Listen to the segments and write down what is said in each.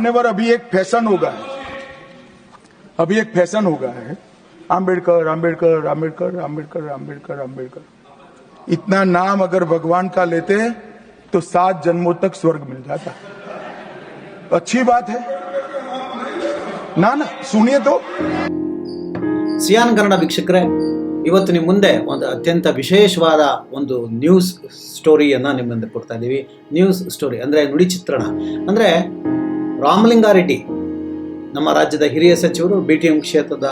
मान्यवर अभी एक फैशन हो गया है अभी एक फैशन हो गया है आम्बेडकर आम्बेडकर आम्बेडकर आम्बेडकर आम्बेडकर आम्बेडकर इतना नाम अगर भगवान का लेते हैं तो सात जन्मों तक स्वर्ग मिल जाता अच्छी बात है ना ना सुनिए तो ಸಿಯಾನ್ ಕನ್ನಡ ವೀಕ್ಷಕರೇ ಇವತ್ತು ನಿಮ್ಮ ಮುಂದೆ ಒಂದು ಅತ್ಯಂತ ವಿಶೇಷವಾದ ಒಂದು ನ್ಯೂಸ್ ಸ್ಟೋರಿಯನ್ನು ನಿಮ್ಮ ಮುಂದೆ ಕೊಡ್ತಾ ಇದ್ದೀವಿ ನ್ಯೂಸ್ ಸ್ಟೋರಿ ಅಂದರೆ ನುಡಿ ಚಿತ್ರಣ ಅಂದರೆ ರಾಮಲಿಂಗಾರೆಡ್ಡಿ, ನಮ್ಮ ರಾಜ್ಯದ ಹಿರಿಯ ಸಚಿವರು ಬಿ ಟಿ ಎಂ ಕ್ಷೇತ್ರದ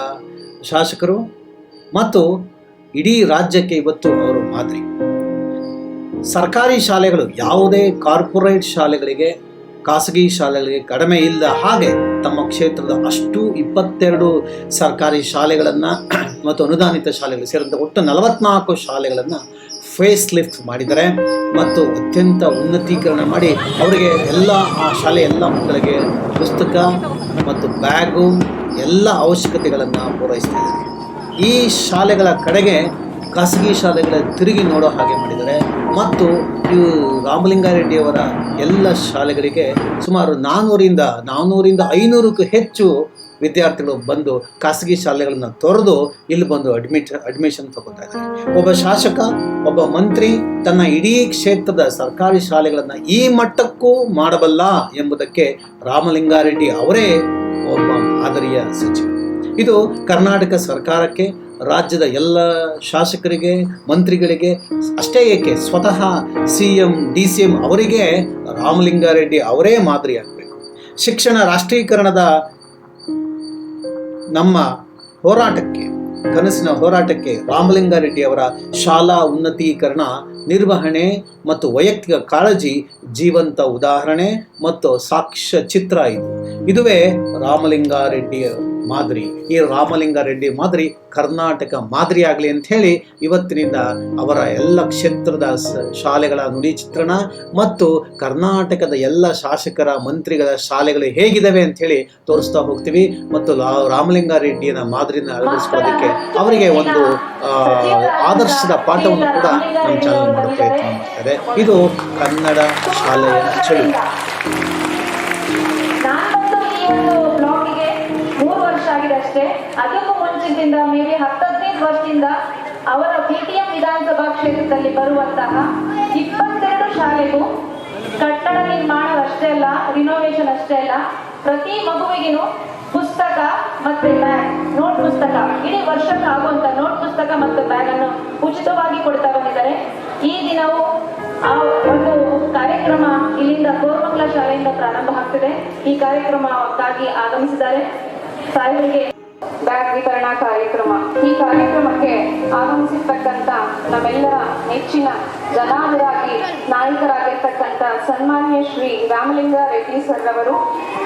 ಶಾಸಕರು ಮತ್ತು ಇಡೀ ರಾಜ್ಯಕ್ಕೆ ಇವತ್ತು ಅವರು ಮಾದರಿ. ಸರ್ಕಾರಿ ಶಾಲೆಗಳು ಯಾವುದೇ ಕಾರ್ಪೊರೇಟ್ ಶಾಲೆಗಳಿಗೆ, ಖಾಸಗಿ ಶಾಲೆಗಳಿಗೆ ಕಡಿಮೆ ಇಲ್ಲದ ಹಾಗೆ ತಮ್ಮ ಕ್ಷೇತ್ರದ ಅಷ್ಟು ಇಪ್ಪತ್ತೆರಡು ಸರ್ಕಾರಿ ಶಾಲೆಗಳನ್ನು ಮತ್ತು ಅನುದಾನಿತ ಶಾಲೆಗಳು ಸೇರಿದಂತೆ ಒಟ್ಟು ನಲವತ್ನಾಲ್ಕು ಶಾಲೆಗಳನ್ನು ಫೇಸ್ ಲಿಫ್ಟ್ ಮಾಡಿದ್ದಾರೆ ಮತ್ತು ಅತ್ಯಂತ ಉನ್ನತೀಕರಣ ಮಾಡಿ ಅವರಿಗೆ ಎಲ್ಲ ಆ ಶಾಲೆ ಎಲ್ಲ ಮಕ್ಕಳಿಗೆ ಪುಸ್ತಕ ಮತ್ತು ಬ್ಯಾಗು ಎಲ್ಲ ಅವಶ್ಯಕತೆಗಳನ್ನು ಪೂರೈಸ್ತಿದ್ದಾರೆ ಈ ಶಾಲೆಗಳ ಕಡೆಗೆ ಖಾಸಗಿ ಶಾಲೆಗಳ ತಿರುಗಿ ನೋಡೋ ಹಾಗೆ ಮಾಡಿದ್ದಾರೆ. ಮತ್ತು ಇವು ರಾಮಲಿಂಗಾರೆಡ್ಡಿಯವರ ಎಲ್ಲ ಶಾಲೆಗಳಿಗೆ ಸುಮಾರು ನಾನ್ನೂರಿಂದ ನಾನ್ನೂರಿಂದ ಐನೂರಕ್ಕೂ ಹೆಚ್ಚು ವಿದ್ಯಾರ್ಥಿಗಳು ಬಂದು ಖಾಸಗಿ ಶಾಲೆಗಳನ್ನು ತೊರೆದು ಇಲ್ಲಿ ಬಂದು ಅಡ್ಮಿಟ್ ಅಡ್ಮಿಷನ್ ತಗೋತಾ ಇದ್ದಾರೆ. ಒಬ್ಬ ಶಾಸಕ, ಒಬ್ಬ ಮಂತ್ರಿ ತನ್ನ ಇಡೀ ಕ್ಷೇತ್ರದ ಸರ್ಕಾರಿ ಶಾಲೆಗಳನ್ನು ಈ ಮಟ್ಟಕ್ಕೂ ಮಾಡಬಲ್ಲ ಎಂಬುದಕ್ಕೆ ರಾಮಲಿಂಗಾರೆಡ್ಡಿ ಅವರೇ ಒಬ್ಬ ಮಾದರಿಯ ಸಚಿವ. ಇದು ಕರ್ನಾಟಕ ಸರ್ಕಾರಕ್ಕೆ, ರಾಜ್ಯದ ಎಲ್ಲ ಶಾಸಕರಿಗೆ, ಮಂತ್ರಿಗಳಿಗೆ ಅಷ್ಟೇ ಏಕೆ ಸ್ವತಃ C M, D C M ಅವರಿಗೆ ರಾಮಲಿಂಗಾರೆಡ್ಡಿ ಅವರೇ ಮಾದರಿಯಾಗಬೇಕು. ಶಿಕ್ಷಣ ರಾಷ್ಟ್ರೀಕರಣದ ನಮ್ಮ ಹೋರಾಟಕ್ಕೆ, ಕನಸಿನ ಹೋರಾಟಕ್ಕೆ ರಾಮಲಿಂಗಾರೆಡ್ಡಿಯವರ ಶಾಲಾ ಉನ್ನತೀಕರಣ, ನಿರ್ವಹಣೆ ಮತ್ತು ವೈಯಕ್ತಿಕ ಕಾಳಜಿ ಜೀವಂತ ಉದಾಹರಣೆ ಮತ್ತು ಸಾಕ್ಷ್ಯ ಚಿತ್ರ ಇದು. ಇದುವೇ ರಾಮಲಿಂಗಾರೆಡ್ಡಿಯ ಮಾದರಿ, ಈ ರಾಮಲಿಂಗಾರೆಡ್ಡಿ ಮಾದರಿ ಕರ್ನಾಟಕ ಮಾದರಿ ಆಗಲಿ ಹೇಳಿ ಇವತ್ತಿನಿಂದ ಅವರ ಎಲ್ಲ ಕ್ಷೇತ್ರದ ಶಾಲೆಗಳ ನುಡಿ ಚಿತ್ರಣ ಮತ್ತು ಕರ್ನಾಟಕದ ಎಲ್ಲ ಶಾಸಕರ, ಮಂತ್ರಿಗಳ ಶಾಲೆಗಳು ಹೇಗಿದ್ದಾವೆ ಹೇಳಿ ತೋರಿಸ್ತಾ ಹೋಗ್ತೀವಿ ಮತ್ತು ರಾಮಲಿಂಗಾರೆಡ್ಡಿಯನ್ನ ಮಾದರಿನ ಅಳವಡಿಸ್ಕೊಳ್ಳೋದಕ್ಕೆ ಅವರಿಗೆ ಒಂದು ಆದರ್ಶದ ಪಾಠವನ್ನು ಕೂಡ ನಮ್ಮ ಚಾನಲ್ ಮಾಡೋ ಪ್ರಯತ್ನ ಮಾಡ್ತಾರೆ. ಇದು ಕನ್ನಡ ಶಾಲೆಯ ಚಳುವಳಿ ಅಷ್ಟೇ ಅದಕ್ಕೂ ಮುಂಚಿನಿಂದ ಮೇ ಬಿ ಹತ್ತು ವರ್ಷದಿಂದ ಅವರ ಪಿಟಿಎಂ ವಿಧಾನಸಭಾ ಕ್ಷೇತ್ರದಲ್ಲಿ ಬರುವಂತಹ ಇಪ್ಪತ್ತೆರಡು ಶಾಲೆಗೂ ಕಟ್ಟಡ ನಿರ್ಮಾಣ ಅಷ್ಟೇ ಅಲ್ಲ ರಿನೋವೇಷನ್ ಅಷ್ಟೇ ಅಲ್ಲ, ಪ್ರತಿ ಮಗುವಿಗೂ ಪುಸ್ತಕ ಮತ್ತೆ ಬ್ಯಾಗ್ ನೋಟ್ ಪುಸ್ತಕ, ಇಡೀ ವರ್ಷಕ್ಕೆ ಆಗುವಂತ ನೋಟ್ ಪುಸ್ತಕ ಮತ್ತು ಬ್ಯಾಗ್ ಅನ್ನು ಉಚಿತವಾಗಿ ಕೊಡ್ತಾ ಬಂದಿದ್ದಾರೆ. ಈ ದಿನವೂ ಆ ಒಂದು ಕಾರ್ಯಕ್ರಮ ಇಲ್ಲಿಂದ ಕೋರಮಂಗಲ ಶಾಲೆಯಿಂದ ಪ್ರಾರಂಭ ಆಗ್ತಿದೆ ಈ ಕಾರ್ಯಕ್ರಮಕ್ಕಾಗಿ ಆಗಮಿಸಿದ್ದಾರೆ. ಸಾಹೇಬರಿಗೆ ಬ್ಯಾಗ್ ವಿತರಣಾ ಕಾರ್ಯಕ್ರಮ. ಈ ಕಾರ್ಯಕ್ರಮಕ್ಕೆ ಆಗಮಿಸಿರ್ತಕ್ಕಂಥ ನಮ್ಮೆಲ್ಲರ ನೆಚ್ಚಿನ ಜನಾನುರಾಗಿ ನಾಯಕರಾಗಿರ್ತಕ್ಕಂಥ ಸನ್ಮಾನ್ಯ ಶ್ರೀ ರಾಮಲಿಂಗ ರೆಡ್ಡಿ ಸರ್ ಅವರು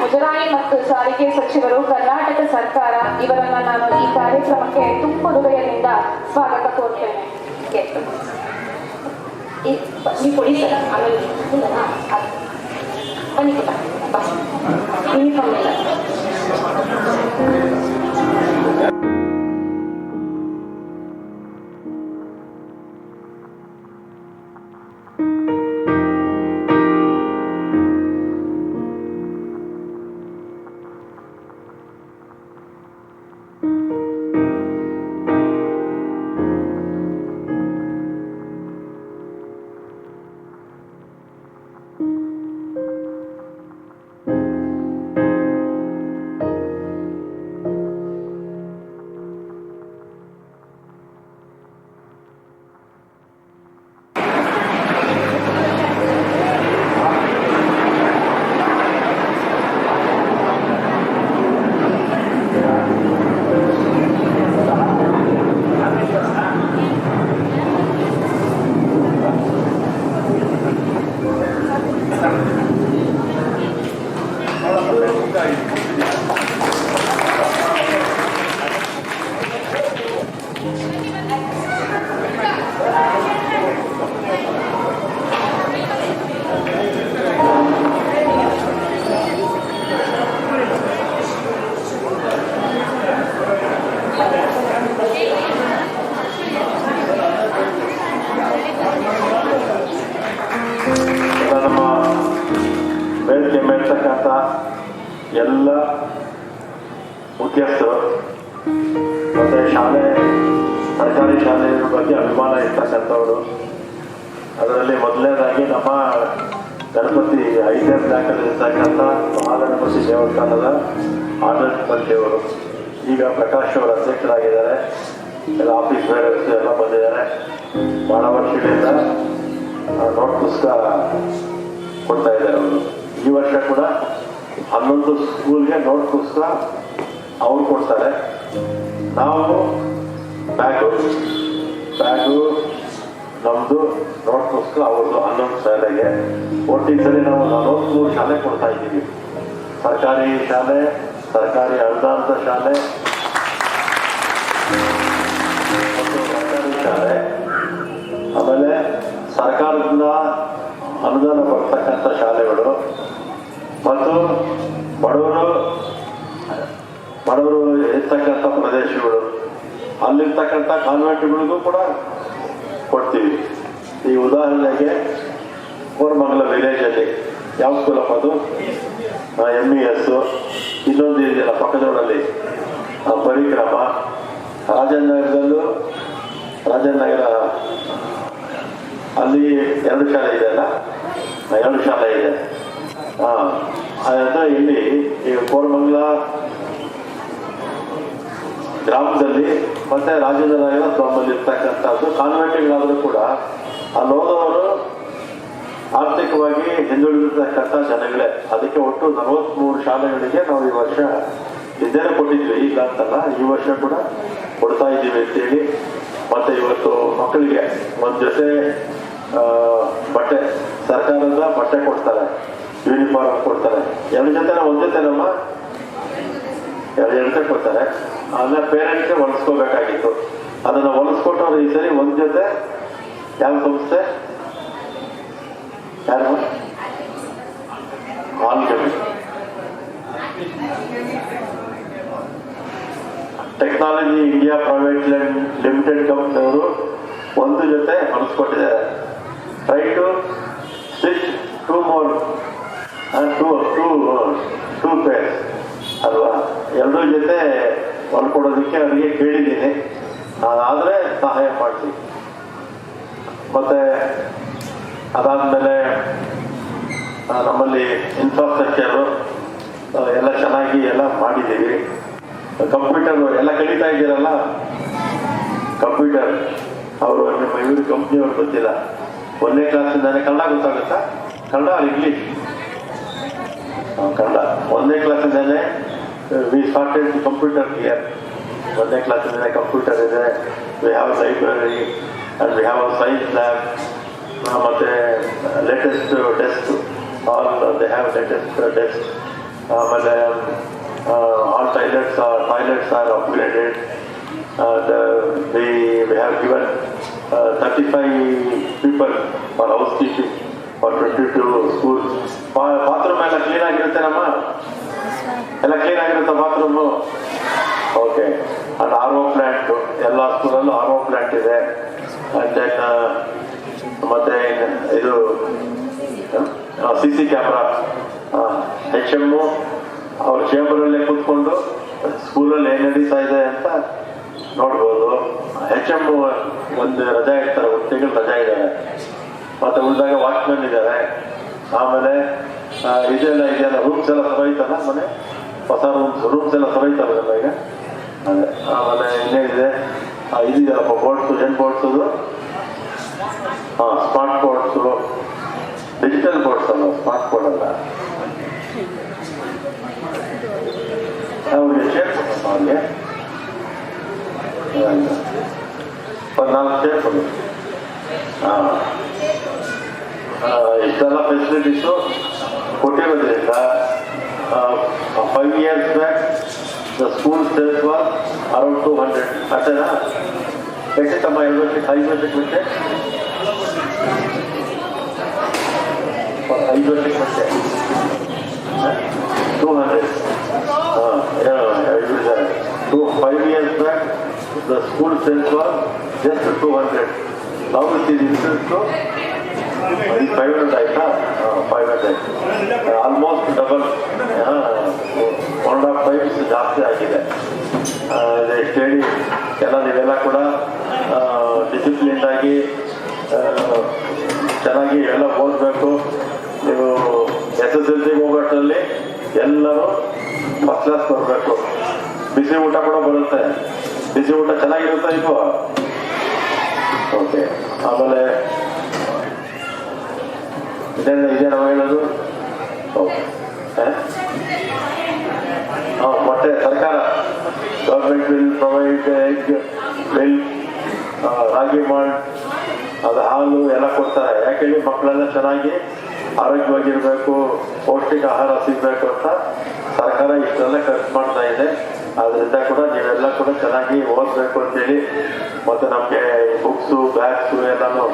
ಮುಜರಾಯಿ ಮತ್ತು ಸಾರಿಗೆ ಸಚಿವರು, ಕರ್ನಾಟಕ ಸರ್ಕಾರ, ಇವರನ್ನ ನಾನು ಈ ಕಾರ್ಯಕ್ರಮಕ್ಕೆ ತುಂಬ ಹೃದಯದಿಂದ ಸ್ವಾಗತ ಕೋರ್ತೇನೆ. ಬನ್ನಿ ಯೂನಿಫಾರ್ಮ್ ಇಲ್ಲ Yeah. ಬಗ್ಗೆ ಅಭಿಮಾನ ಇರ್ತಕ್ಕಂಥವ್ರು ಅದರಲ್ಲಿ ಮೊದಲನೇದಾಗಿ ನಮ್ಮ ಗಣಪತಿ ಐದನೇ ಬ್ಯಾಂಕಲ್ಲಿ ಇರ್ತಕ್ಕಂಥ ಮಹಾಗಣಪತಿ ದೇವಸ್ಥಾನದ ಆಡಳಿತ ಮಂತ್ರಿಯವರು. ಈಗ ಪ್ರಕಾಶ್ ಅವರು ಅಧ್ಯಕ್ಷರಾಗಿದ್ದಾರೆ. ಎಲ್ಲ ಆಫೀಸ್ ಬೇರೆಯರ್ಸ್ ಎಲ್ಲ ಬಂದಿದ್ದಾರೆ. ಬಹಳ ವರ್ಷಗಳಿಂದ ನೋಟ್ ಪುಸ್ತಕ ಕೊಡ್ತಾ ಇದ್ದಾರೆ ಅವರು. ಈ ವರ್ಷ ಕೂಡ ಹನ್ನೊಂದು ಸ್ಕೂಲ್ಗೆ ನೋಟ್ ಪುಸ್ತಕ ಅವ್ರು ಕೊಡ್ತಾರೆ. ನಾವು ಬ್ಯಾಗು ಬ್ಯಾಗು, ನಮ್ದು ನೋಟ್ ಪುಸ್ತಕ ಅವ್ರದ್ದು ಹನ್ನೊಂದು ಶಾಲೆಗೆ. ಸರಿ ನಾವು ನಲವತ್ತು ಶಾಲೆ ಕೊಡ್ತಾ ಇದ್ದೀವಿ. ಸರ್ಕಾರಿ ಶಾಲೆ, ಸರ್ಕಾರಿ ಅನುದಾನದ ಶಾಲೆ ಸರ್ಕಾರಿ ಶಾಲೆ. ಆಮೇಲೆ ಸರ್ಕಾರದಿಂದ ಅನುದಾನ ಬರ್ತಕ್ಕಂಥ ಶಾಲೆಗಳು. ಮತ್ತು ಬಡವರು ಇರ್ತಕ್ಕಂಥ ಪ್ರದೇಶಗಳು ಅಲ್ಲಿರ್ತಕ್ಕಂಥ ಕಾನ್ವೆಂಟ್ಗಳಿಗೂ ಕೂಡ ಕೊಡ್ತೀವಿ. ಈ ಉದಾಹರಣೆಗೆ ಕೋರಮಂಗಲ ವಿಲೇಜಲ್ಲಿ ಯಾವ ಸ್ಕೂಲಪ್ಪ ಅದು? ಎಂ ಇ ಎಸ್ ಇನ್ನೊಂದು ಇದೆಯಲ್ಲ ಪಕ್ಕದೋಡಲ್ಲಿ ಪರಿಕ್ರಮ. ರಾಜನಗರದಲ್ಲೂ, ರಾಜನಗರ, ಅಲ್ಲಿ ಎರಡು ಶಾಲೆ ಇದೆ ಅಲ್ಲ? ಎರಡು ಶಾಲೆ ಇದೆ. ಹಾಂ ಅದನ್ನ ಇಲ್ಲಿ ಈ ಕೋರಮಂಗಲ ಗ್ರಾಮದಲ್ಲಿ ಮತ್ತೆ ರಾಜ್ಯದ ನಮ್ಮಲ್ಲಿ ಇರ್ತಕ್ಕಂಥದ್ದು ಕಾನ್ವೆಂಟ್ಗಳಾದರೂ ಕೂಡ ಅಲ್ಲಿ ಹೋದವರು ಆರ್ಥಿಕವಾಗಿ ಹಿಂದುಳಿದಿರ್ತಕ್ಕಂಥ ಜನಗಳೇ. ಅದಕ್ಕೆ ಒಟ್ಟು ನಲವತ್ಮೂರು ಶಾಲೆಗಳಿಗೆ ನಾವು ಈ ವರ್ಷ ನಿದ್ದೆನೆ ಕೊಟ್ಟಿದ್ವಿ. ಈಗ ಅಂತಲ್ಲ ಈ ವರ್ಷ ಕೂಡ ಕೊಡ್ತಾ ಇದ್ದೀವಿ ಅಂತೇಳಿ. ಮತ್ತೆ ಇವತ್ತು ಮಕ್ಕಳಿಗೆ ಒಂದ್ ಜೊತೆ ಆ, ಬಟ್ಟೆ ಸರ್ಕಾರದ ಬಟ್ಟೆ ಕೊಡ್ತಾರೆ. ಯೂನಿಫಾರ್ಮ್ ಕೊಡ್ತಾರೆ. ಎರಡು ಜೊತೆ ಒಂದ್ ಜೊತೆ ಜೊತೆನಮ್ಮ ಎರಡು ಜೊತೆ ಕೊಡ್ತಾರೆ. ಅದನ್ನ ಪೇರೆಂಟ್ಸ್ ಹೊಲಿಸ್ಕೋಬೇಕಾಗಿತ್ತು. ಅದನ್ನ ಹೊಲಿಸ್ಕೊಟ್ಟವ್ರು ಈ ಸರಿ ಒಂದ್ ಜೊತೆ ಯಾವ ಸಂಸ್ಥೆ? ಯಾರು? ಆಲ್ಗಮಿ ಟೆಕ್ನಾಲಜಿ ಇಂಡಿಯಾ ಪ್ರೈವೇಟ್ ಲಿಮಿಟೆಡ್ ಕಂಪ್ನಿಯವರು ಒಂದು ಜೊತೆ ಹೊಲಿಸ್ಕೊಟ್ಟಿದ್ದಾರೆ. Right stitch two more two pairs ಅಲ್ವಾ ಎರಡೂ ಜೊತೆ ಹೊಲ್ಕೊಡೋದಕ್ಕೆ ಅವರಿಗೆ ಕೇಳಿದ್ದೀನಿ. ಆದರೆ ಸಹಾಯ ಮಾಡ್ತೀನಿ. ಮತ್ತೆ ಅದಾದ್ಮೇಲೆ ನಮ್ಮಲ್ಲಿ ಇನ್ಫ್ರಾಸ್ಟ್ರಕ್ಚರು ಎಲ್ಲ ಚೆನ್ನಾಗಿ ಎಲ್ಲ ಮಾಡಿದ್ದೀವಿ. ಕಂಪ್ಯೂಟರ್ ಎಲ್ಲ ಕಲಿತಾ ಇದ್ದೀರಲ್ಲ? ಕಂಪ್ಯೂಟರ್ ಅವರು ನಿಮ್ಮ ಇವರು ಕಂಪ್ನಿಯವ್ರು ಗೊತ್ತಿಲ್ಲ. ಒಂದನೇ ಕ್ಲಾಸಿಂದಾನೆ ಕನ್ನಡ ಗೊತ್ತಾಗುತ್ತಾ? ಕನ್ನಡ ಇಂಗ್ಲೀಷ್ ಕನ್ನಡ. ಒಂದನೇ ಕ್ಲಾಸಿಂದಾನೆ ವಿ ಸ್ಟಾರ್ಟೆಡ್ ಕಂಪ್ಯೂಟರ್ ಹಿಯರ್ ಒಂದನೇ ಕ್ಲಾಸಿಂದಾನೆ ಕಂಪ್ಯೂಟರ್ ಇದೆ we have library and we have a science lab ಮತ್ತೆ latest desk all they have latest desk ಆಮೇಲೆ all toilets are toilets are upgraded we we have given thirty five people for housekeeping for twenty two school bathroom ಎಲ್ಲ clean ಆಗಿರುತ್ತೇನಮ್ಮ ಎಲ್ಲ clean ಆಗಿರುತ್ತೆ bathroom okay ಅದು R O plant ಎಲ್ಲ ಸ್ಕೂಲಲ್ಲೂ R O plant ಇದೆ. ಮತ್ತೆ ಇದು C C camera H M ಅವ್ರ ಚೇಂಬರಲ್ಲೇ ಕೂತ್ಕೊಂಡು ಸ್ಕೂಲಲ್ಲಿ ಏನ್ ನಡೀತಾ ಇದೆ ಅಂತ ನೋಡ್ಬೋದು. ಎಚ್ ಎಂ ಒಂದು ರಜಾ ಇರ್ತಾರೆ ಒಂದು ತಿಂಗಳು ರಜಾ ಇದ್ದಾರೆ. ಮತ್ತೆ ಉಳಿದಾಗ ವಾಚ್ಮೆನ್ ಇದ್ದಾರೆ. ಆಮೇಲೆ ಇದೆಲ್ಲ ಇದೆಲ್ಲ ರೂಮ್ಸ್ ಎಲ್ಲ ಸರ್ವೈತಲ್ಲ ಮನೆ? ಹೊಸ ರೂಮ್ಸ್ ರೂಮ್ಸ್ ಎಲ್ಲ ಸರೋಯ್ತಲ್ಲ ಈಗ? ಅದೇ, ಆಮೇಲೆ ಇನ್ನೇನಿದೆ ಇದಿದೆಯಲ್ಲಪ್ಪ ಬೋರ್ಡ್ಸು ಏನು ಬೋರ್ಡ್ಸದು ಹಾಂ ಸ್ಮಾರ್ಟ್ ಬೋರ್ಡ್ಸು ಡಿಜಿಟಲ್ ಬೋರ್ಡ್ಸ್ ಅಲ್ಲ ಸ್ಮಾರ್ಟ್ ಬೋರ್ಡ್ ಅಲ್ಲ. ಅವ್ರಿಗೆ ಅವ್ರಿಗೆ. ಒಂದು ನಾಲ್ಕು ಸೇರ್ಕೊಂಡು ಹಾಂ. ಇಷ್ಟೆಲ್ಲ facilities ಕೊಟ್ಟಿರೋದ್ರಿಂದ five years back the school state was around two hundred ಅಷ್ಟೇನಾ ಎಷ್ಟಿತ್ತಮ್ಮ ಎರಡು ವರ್ಷಕ್ಕೆ ಐದು ವರ್ಷಕ್ಕೆ ಮುಂಚೆ ಐದು ವರ್ಷಕ್ಕೆ ಮುಂಚೆ ಟೂ ಹಂಡ್ರೆಡ್ ಹಾಂ two five years back the school state was just two hundred ನಾವು ಇದು ಇನ್ಕ್ರೀಸ್ ಫೈವ್ ಹಂಡ್ರೆಡ್ ಆಯ್ತಾ five hundred almost double one of times ಜಾಸ್ತಿ ಆಗಿದೆ. ಸ್ಟಡಿ ಎಲ್ಲ ನೀವೆಲ್ಲ ಕೂಡ ಡಿಸಿಪ್ಲಿನ್ ಆಗಿ ಚೆನ್ನಾಗಿ ಎಲ್ಲ ಓದಬೇಕು. ನೀವು ಎಸ್ ಎಸ್ ಎಲ್ ಸಿ ಹೋಗೋಷ್ಟರಲ್ಲಿ ಎಲ್ಲರೂ ಫಸ್ಟ್ ಕ್ಲಾಸ್ ಬರಬೇಕು. ಬಿಸಿ ಊಟ ಕೂಡ ಬರುತ್ತೆ. ಬಿಸಿ ಊಟ ಚೆನ್ನಾಗಿರುತ್ತೆ ಇಲ್ವಾ? ಓಕೆ ಆಮೇಲೆ ಇದೇನ ನಾವು ಹೇಳೋದು ಮತ್ತೆ ಸರ್ಕಾರ government will provide egg will ragi malt ಅದು ಹಾಲು ಎಲ್ಲ ಕೊಡ್ತಾರೆ. ಯಾಕೆಂದ್ರೆ ಮಕ್ಕಳೆಲ್ಲ ಚೆನ್ನಾಗಿ ಆರೋಗ್ಯವಾಗಿರ್ಬೇಕು, ಪೌಷ್ಟಿಕ ಆಹಾರ ಸಿಗಬೇಕು ಅಂತ ಸರ್ಕಾರ ಇಷ್ಟೆಲ್ಲ ಖರ್ಚು ಮಾಡ್ತಾ ಇದೆ. ಅದರಿಂದ ಕೂಡ ನೀವೆಲ್ಲ ಕೂಡ ಚೆನ್ನಾಗಿ ಓದಬೇಕು ಅಂತೇಳಿ ಮತ್ತೆ ನಮಗೆ ಬುಕ್ಸು ಬ್ಯಾಗ್ಸು ಎಲ್ಲಾನು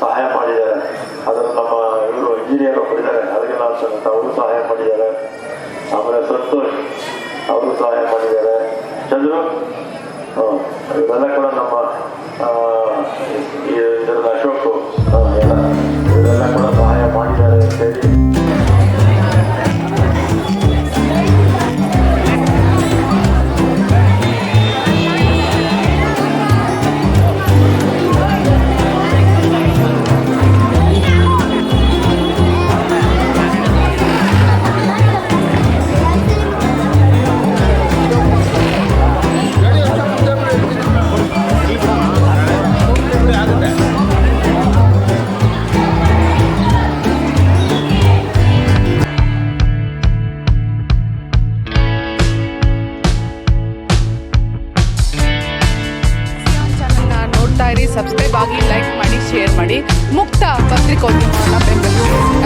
ಸಹಾಯ ಮಾಡಿದ್ದಾರೆ. ಅದನ್ನು ನಮ್ಮ ಇವರು ಇಂಜಿನಿಯರ್ ಒಬ್ಬರಿದ್ದಾರೆ ಅದಕ್ಕೆ ನಾವು ಅವರು ಸಹಾಯ ಮಾಡಿದ್ದಾರೆ. ಆಮೇಲೆ ಸಂತೋಷ್ ಅವರು ಸಹಾಯ ಮಾಡಿದ್ದಾರೆ. ಚಂದ್ರು ಇವೆಲ್ಲ ಕೂಡ ನಮ್ಮ ಆ,